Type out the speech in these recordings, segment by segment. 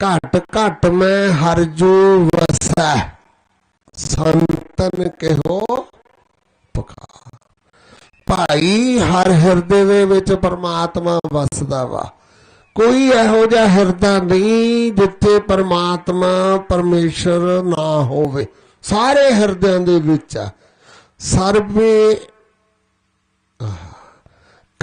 ਘਟ ਘਟ ਮੈਂ ਹਰ ਜੂ ਵਸੈ, ਸੰਤਨ ਕਿਹੋ ਪੁਕਾਰ। ਭਾਈ, ਹਰ ਹਿਰਦੇ ਦੇ ਵਿੱਚ ਪਰਮਾਤਮਾ ਵਸਦਾ ਵਾ। ਕੋਈ ਇਹੋ ਜਿਹਾ ਹਿਰਦਾ ਨਹੀਂ ਜਿੱਥੇ ਪਰਮਾਤਮਾ ਪਰਮੇਸ਼ਰ ਨਾ ਹੋਵੇ। ਸਾਰੇ ਹਿਰਦਿਆਂ ਦੇ ਵਿੱਚ ਆ। ਸਰਵੇ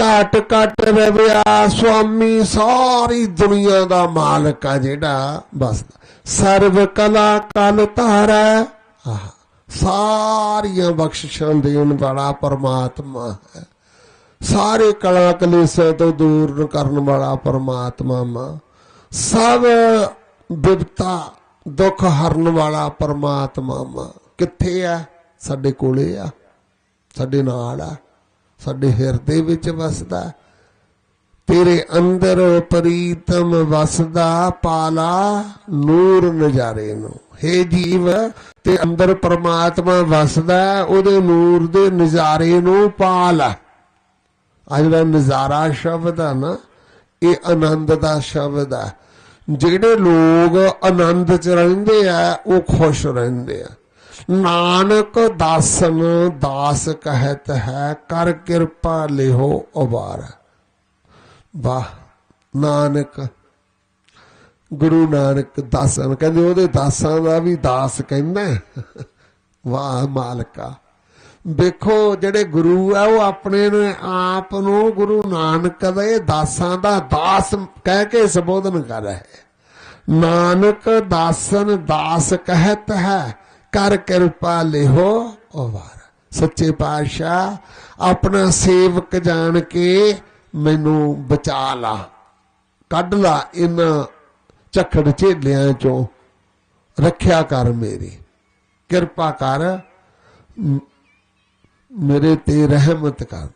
ਘਟ ਘਟ ਰਵਿਆ ਸੁਆਮੀ, ਸਾਰੀ ਦੁਨੀਆ ਦਾ ਮਾਲਕ ਆ ਜਿਹੜਾ। ਬਸ, ਸਰਵ ਕਲਾ ਕਲ ਧਾਰਾ। ਸਾਰੀਆਂ ਬਖਸ਼ਿਸ਼ਾਂ ਦੇਣ ਵਾਲਾ ਪਰਮਾਤਮਾ ਹੈ। ਸਾਰੇ ਕਲਾ ਕਲੇਸ਼ਾਂ ਤੋਂ ਦੂਰ ਕਰਨ ਵਾਲਾ ਪਰਮਾਤਮਾ ਮਾ ਸਭ ਬਿਪਤਾ ਦੁੱਖ ਹਰਨ ਵਾਲਾ ਪਰਮਾਤਮਾ ਮਾ ਕਿੱਥੇ ਆ? ਸਾਡੇ ਕੋਲੇ ਆ। ਸਾਡੇ ਨਾਲ ਆ। ਸਾਡੇ ਹਿਰਦੇ ਵਿੱਚ ਵਸਦਾ। ਤੇਰੇ ਅੰਦਰ ਪ੍ਰੀਤਮ ਵਸਦਾ, ਪਾਲਾ ਨੂਰ ਨਜ਼ਾਰੇ ਨੂੰ। ਹੇ ਜੀਵ, ਤੇ ਅੰਦਰ ਪ੍ਰਮਾਤਮਾ ਵਸਦਾ, ਉਹਦੇ ਨੂਰ ਦੇ ਨਜ਼ਾਰੇ ਨੂੰ ਪਾਲਾ। ਆ ਜਿਹੜਾ ਨਜ਼ਾਰਾ ਸ਼ਬਦ ਆ ਨਾ, ਇਹ ਆਨੰਦ ਦਾ ਸ਼ਬਦ ਆ। ਜਿਹੜੇ ਲੋਕ ਆਨੰਦ ਚ ਰਹਿੰਦੇ ਆ, ਉਹ ਖੁਸ਼ ਰਹਿੰਦੇ ਆ। ਨਾਨਕ ਦਾਸਨ ਦਾਸ ਕਹਤ ਹੈ, ਕਰ ਕਿਰਪਾ ਲਿਹੋ ਉਬਾਰ। ਵਾਹ, ਨਾਨਕ, ਗੁਰੂ ਨਾਨਕ ਦਾਸਨ ਕਹਿੰਦੇ ਉਹਦੇ ਦਾਸਾਂ ਦਾ ਵੀ ਦਾਸ ਕਹਿੰਦਾ ਵਾਹ, ਮਾਲਕਾ। ਵੇਖੋ ਜਿਹੜੇ ਗੁਰੂ ਆ, ਉਹ ਆਪਣੇ ਨੂੰ ਆਪ ਨੂੰ ਗੁਰੂ ਨਾਨਕ ਦੇ ਦਾਸਾਂ ਦਾ ਦਾਸ ਕਹਿ ਕੇ ਸੰਬੋਧਨ ਕਰ ਰਿਹਾ। ਹੈ ਨਾਨਕ ਦਾਸਨ ਦਾਸ ਕਹਤ ਹੈ ਕਰ ਕਿਰਪਾ ਲਿਹੋ ਉਵਾਰ ਸੱਚੇ ਪਾਤਸ਼ਾਹ, ਆਪਣਾ ਸੇਵਕ ਜਾਣ ਕੇ ਮੈਨੂੰ ਬਚਾ ਲਾ। ਕੱਢ ਲਾ ਇਹਨਾਂ ਝਖੜ ਝੇਲਿਆਂ ਚੋਂ। ਰੱਖਿਆ ਕਰ ਮੇਰੀ। ਕਿਰਪਾ ਕਰ ਮੇਰੇ ਤੇ ਰਹਿਮਤ ਕਰ